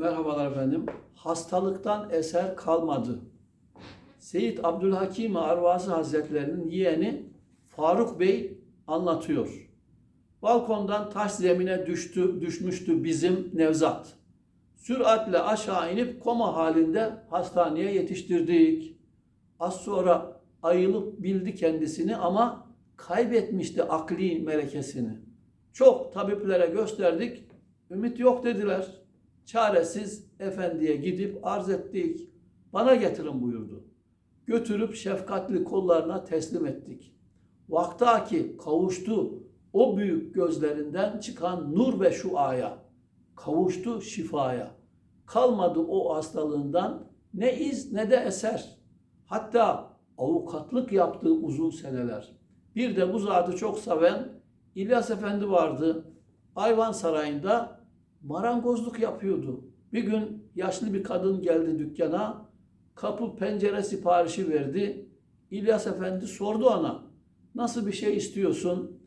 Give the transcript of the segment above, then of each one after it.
Merhabalar efendim. Hastalıktan eser kalmadı. Seyit Abdülhakim Arvasi Hazretlerinin yeğeni Faruk Bey anlatıyor. Balkondan taş zemine düştü, düşmüştü bizim Nevzat. Süratle aşağı inip koma halinde hastaneye yetiştirdik. Az sonra ayılıp bildi kendisini ama kaybetmişti akli melekesini. Çok tabiplere gösterdik. Ümit yok dediler. Çaresiz efendiye gidip arz ettik. Bana getirin buyurdu. Götürüp şefkatli kollarına teslim ettik. Vaktaki kavuştu o büyük gözlerinden çıkan nur ve şuaya. Kavuştu şifaya. Kalmadı o hastalığından ne iz ne de eser. Hatta avukatlık yaptığı uzun seneler. Bir de bu zatı çok seven İlyas Efendi vardı. Ayvan Sarayı'nda marangozluk yapıyordu. Bir gün yaşlı bir kadın geldi dükkana. Kapı pencere siparişi verdi. İlyas Efendi sordu ona. Nasıl bir şey istiyorsun?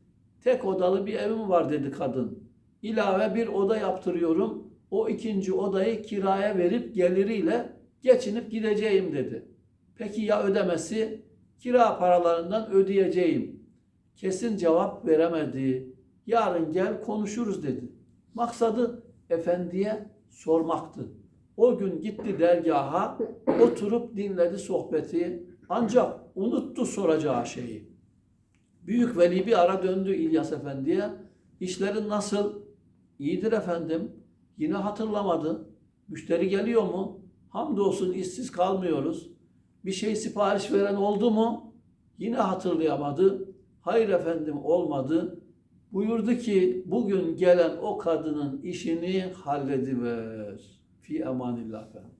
Tek odalı bir evim var dedi kadın. İlave bir oda yaptırıyorum. O ikinci odayı kiraya verip geliriyle geçinip gideceğim dedi. Peki ya ödemesi? Kira paralarından ödeyeceğim. Kesin cevap veremedi. Yarın gel konuşuruz dedi. Maksadı efendiye sormaktı. O gün gitti dergaha, oturup dinledi sohbeti. Ancak unuttu soracağı şeyi. Büyük veli bir ara döndü İlyas Efendi'ye. İşlerin nasıl? İyidir efendim. Yine hatırlamadı. Müşteri geliyor mu? Hamdolsun işsiz kalmıyoruz. Bir şey sipariş veren oldu mu? Yine hatırlayamadı. Hayır efendim olmadı. Buyurdu ki bugün gelen o kadının işini hallediver. Fi emanillah efendim.